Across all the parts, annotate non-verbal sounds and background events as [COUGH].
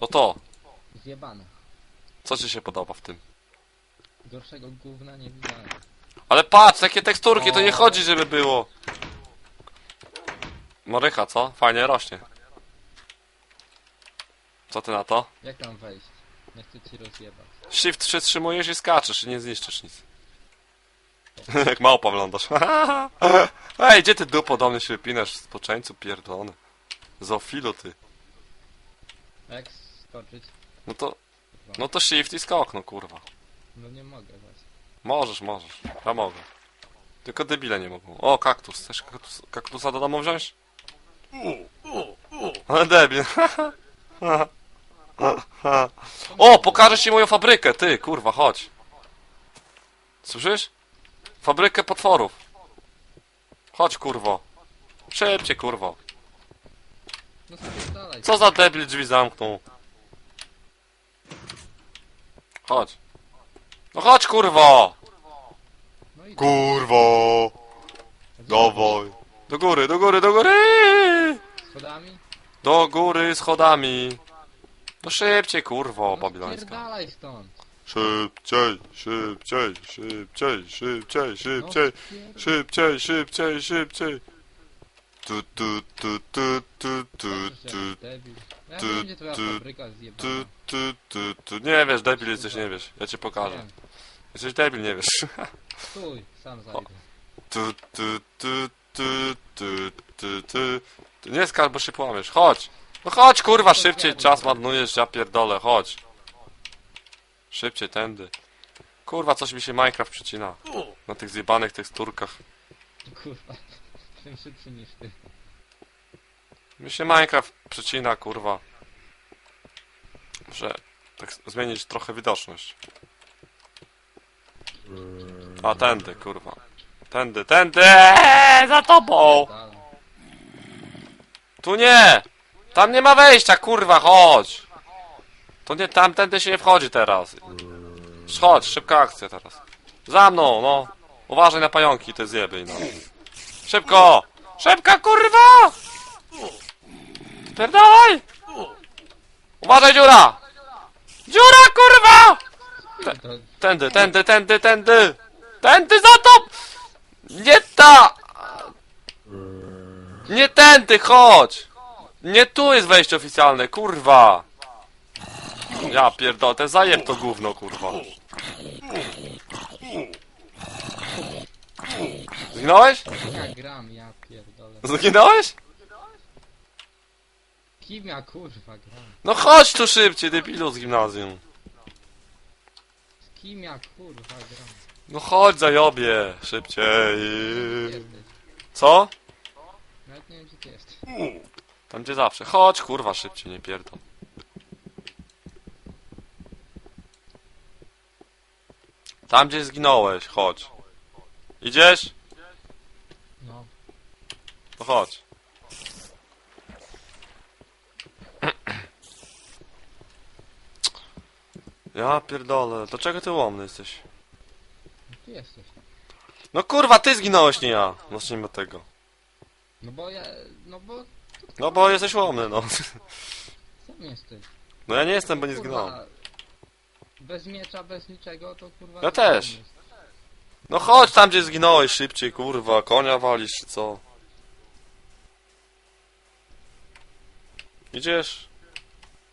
No to, Zjebane. co ci się podoba w tym? Gorszego gówna nie widziałem. Ale patrz, takie teksturki, to nie chodzi, żeby było. Morycha, co? Fajnie rośnie. Co ty na to? Jak tam wejść? Nie chcę ci rozjebać. Shift przytrzymujesz i skaczesz i nie zniszczysz nic. [LAUGHS] Jak małpa wyglądasz. [LAUGHS] Ej, gdzie ty dupo do mnie się wypinasz? Spoczeńcu pierdolony. Zofilu ty. Jak skoczyć? No to... No to shift i skok, no kurwa. No nie mogę właśnie. Możesz, możesz. Ja mogę. Tylko debile nie mogą. O, kaktus. Chcesz kaktus, kaktusa do domu wziąć? Ale debil. [LAUGHS] o, pokażę ci moją fabrykę, ty, kurwa, chodź. Słyszysz? Fabrykę potworów. Chodź, kurwo. Szybciej, kurwo. No. Co za debil drzwi zamknął? Chodź. No chodź, kurwo! Kurwo! Dawaj. Do góry, do góry, do góry! Schodami? Do góry schodami. No szybciej, kurwo, No babilońska. spierdalaj stąd. Szybciej, szybciej, szybciej, szybciej, No szybciej, szybciej, szybciej, szybciej. Tu, tu, tu, tu, tu, tu, tu, jak debil. Ja tu, twoja tu, fabryka tu, zjebana. tu, tu, tu. Nie wiesz, debil jesteś, nie wiesz. Ja cię pokażę. Wiem. Jesteś debil, nie wiesz. Stój, sam zajdę. Tu, tu, tu, tu, tu, tu, tu. Tu nie skacz, bo się połamiesz. Chodź. No chodź, kurwa, szybciej. Czas marnujesz, ja pierdolę. Chodź. Szybciej, tędy. Kurwa, coś mi się Minecraft przycina. Na tych zjebanych teksturkach. Kurwa. Jestem szybszy niż ty. Mi się Minecraft przycina, kurwa. Muszę tak zmienić trochę widoczność. A, tędy, kurwa. Tędy, tędy! Eee, za tobą! Tu nie! Tam nie ma wejścia, kurwa, chodź! To nie, tamtędy się nie wchodzi teraz. Chodź, szybka akcja teraz. Za mną, no. Uważaj na pająki, te zjeby, no. Szybko! Szybka, kurwa! Spierdalaj! Uważaj, dziura! Dziura, kurwa! To Tędy, tędy, tędy, tędy! Tędy za to! Nie ta! Nie tędy, chodź! Nie tu jest wejście oficjalne, kurwa! Ja pierdolę, ten zajeb to gówno, kurwa. Zginąłeś? ja gram, ja pierdolę. Zginąłeś? Kim ja kurwa gram? No chodź tu szybciej, debilu z gimnazjum. Z kim ja kurwa gram? No chodź, zajobie, szybciej. Jesteś? Co? Nawet nie wiem gdzie ty jesteś. Tam gdzie zawsze. Chodź, kurwa, szybciej, nie pierdol. Tam gdzie zginąłeś, chodź. Idziesz? No. To chodź. Ja pierdolę, do czego ty łomny jesteś? Ty jesteś. No kurwa, ty zginąłeś, nie ja. Zacznijmy od tego. No bo ja... No bo... No bo jesteś łomny, no. Sam jesteś. No ja nie jestem, bo nie Kurwa, zginąłem. Bez miecza, bez niczego to kurwa... Ja też. No chodź tam, gdzie zginąłeś szybciej, kurwa. Konia walisz, czy co? Idziesz?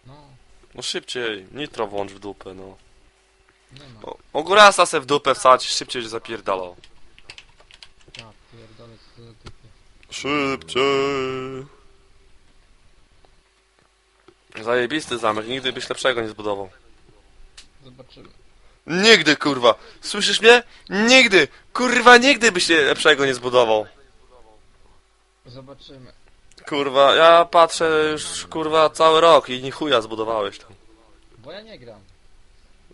No, No szybciej. Nitro włącz w dupę, no. nie ma. O, Ogórasa se w dupę wsać, szybciej się zapierdalał. Ja pierdolę, co za dupy. Szybciej. Zajebisty zamek, nigdy byś lepszego nie zbudował. Zobaczymy. Nigdy, kurwa. Słyszysz mnie? Nigdy. Kurwa, nigdy byś nie- lepszego nie zbudował. Zobaczymy. Kurwa, ja patrzę już, kurwa, cały rok i ni chuja zbudowałeś tam. Bo ja nie gram.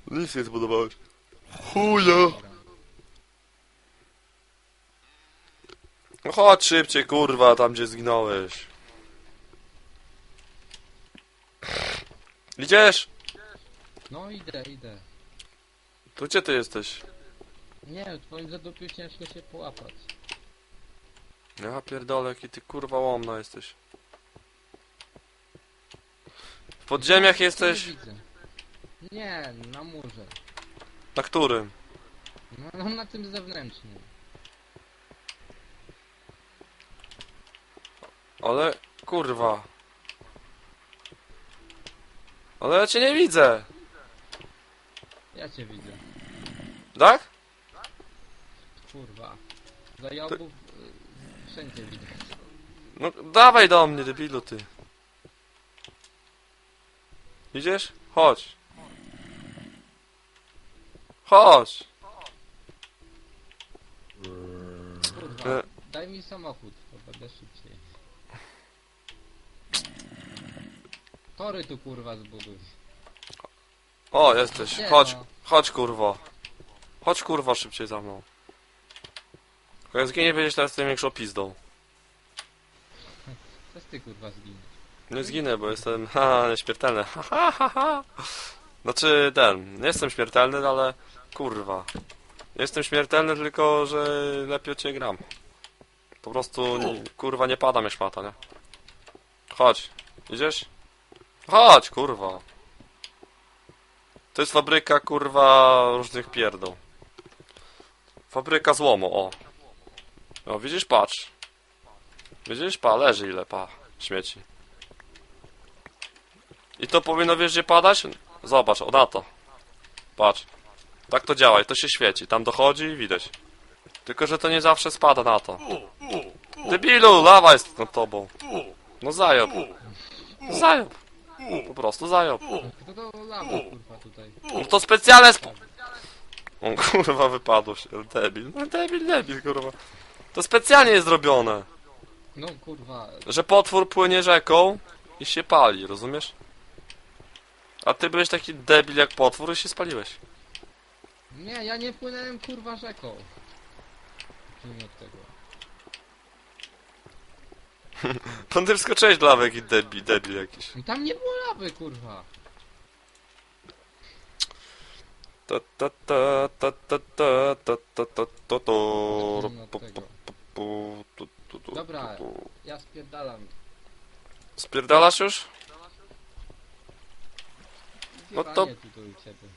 Nic nie zbudowałeś. Chuja. No chodź szybciej, kurwa, tam gdzie zginąłeś. Idziesz? No idę, idę. To gdzie ty jesteś? Nie, w twoim zadupiu ciężko się połapać. Ja pierdolę, jaki ty kurwa łomna jesteś. podziemiach Nie jesteś? widzę. Nie, na murze. Na którym? No, no na tym zewnętrznym. Ale, kurwa. Ale ja cię nie widzę. Ja cię widzę. Tak? Kurwa. Zajobów wszędzie widzę. No, dawaj do mnie, debilu, ty. Idziesz? Chodź. Chodź. Kurwa. E. Daj mi samochód, to będę szybciej. Tory tu kurwa zbuduj. O, jesteś. Nie Chodź, no. chodź, kurwo. Chodź, kurwa, szybciej za mną. Jak zginie, będziesz teraz tym większą pizdą. Coś ty kurwa zginie. Nie zginę, bo jestem, ha, nieśmiertelny. Ha, ha, ha, ha. Znaczy, ten, nie jestem śmiertelny, ale, kurwa. Jestem śmiertelny, tylko, że lepiej od ciebie gram. Po prostu, nie, kurwa, nie pada mnie szmata, nie? Chodź. Idziesz? Chodź, kurwa. To jest fabryka, kurwa, różnych pierdół. Fabryka złomu, o. O, widzisz? Patrz. Widzisz? Pa, leży ile, pa. Śmieci. I to powinno, wiesz, gdzie padać? Zobacz, o na to. Patrz. Tak to działa i to się świeci. Tam dochodzi i widać. Tylko, że to nie zawsze spada na to. Debilu, lawa jest nad tobą. No zajob. Zajob. Po prostu zajob. Kto to lawa kurwa tutaj? No to specjalne sp... O kurwa, wypadło się. Debil. No debil, debil, kurwa. To specjalnie jest zrobione. No kurwa. Że potwór płynie rzeką i się pali, rozumiesz? A ty byłeś taki debil jak potwór i się spaliłeś. Nie, ja nie płynąłem kurwa rzeką. Zacznijmy od tego. To ty wskoczyłeś dla lawę, jaki debil, debil jakiś. Tam nie było lawy kurwa. Ta ta ta ta ta ta ta ta ta ta ta Zacznijmy od pu- tego. Pu- tu- tu- tu- Dobra. tu. Ja spierdalam. Spierdalasz już? No to- Zjebanie u ciebie.